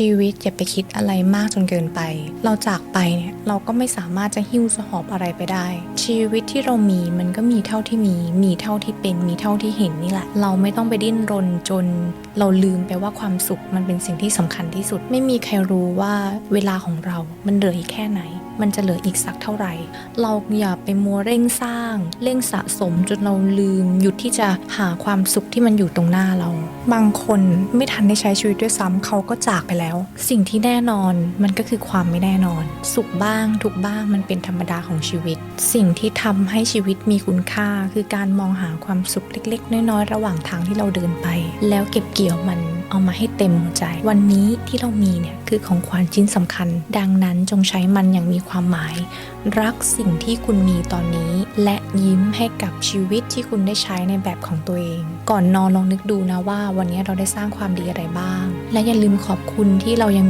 ชีวิตอย่าไปคิดอะไรมากจนเกินไป เราจากไปเนี่ยเราก็ไม่สามารถจะหิ้วสหอบอะไรไปได้ ชีวิตที่เรามีมันก็มีเท่าที่มี มีเท่าที่เป็น มีเท่าที่เห็นนี่แหละ เราไม่ต้องไปดิ้นรนจน เราลืมไปว่าความสุขมันเป็นสิ่งที่สำคัญที่สุด ไม่มีใครรู้ว่าเวลาของเรา มันเหลืออีกแค่ไหน มันจะเหลืออีกสักเท่าไหร่ เราอย่าไปมัวเร่งสร้าง เร่งสะสมจนเราลืม หยุดที่จะหาความสุขที่มันอยู่ตรงหน้าเรา บางคนไม่ทันได้ใช้ชีวิตด้วยซ้ำเขาก็จากไปแล้ว สิ่งที่แน่นอนมันก็คือความไม่แน่นอน สุขบ้างทุกบ้างมันเป็นธรรมดาของชีวิต สิ่งที่ทำให้ชีวิตมีคุณค่า คือการมองหาความสุขเล็ก ๆ น้อยๆระหว่างทางที่เราเดินไป แล้วเก็บเกี่ยวมัน เอามาให้เต็มหัวใจ วันนี้ที่เรามีเนี่ยคือของขวัญชิ้นสำคัญ ดังนั้นจงใช้มันอย่างมีความหมาย รักสิ่งที่คุณมีตอนนี้ และยิ้มให้กับชีวิตที่คุณได้ใช้ในแบบของตัวเอง ก่อนนอนลองนึกดูนะว่า วันนี้เราได้สร้างความดีอะไรบ้าง และอย่าลืมขอบคุณที่เรายังมี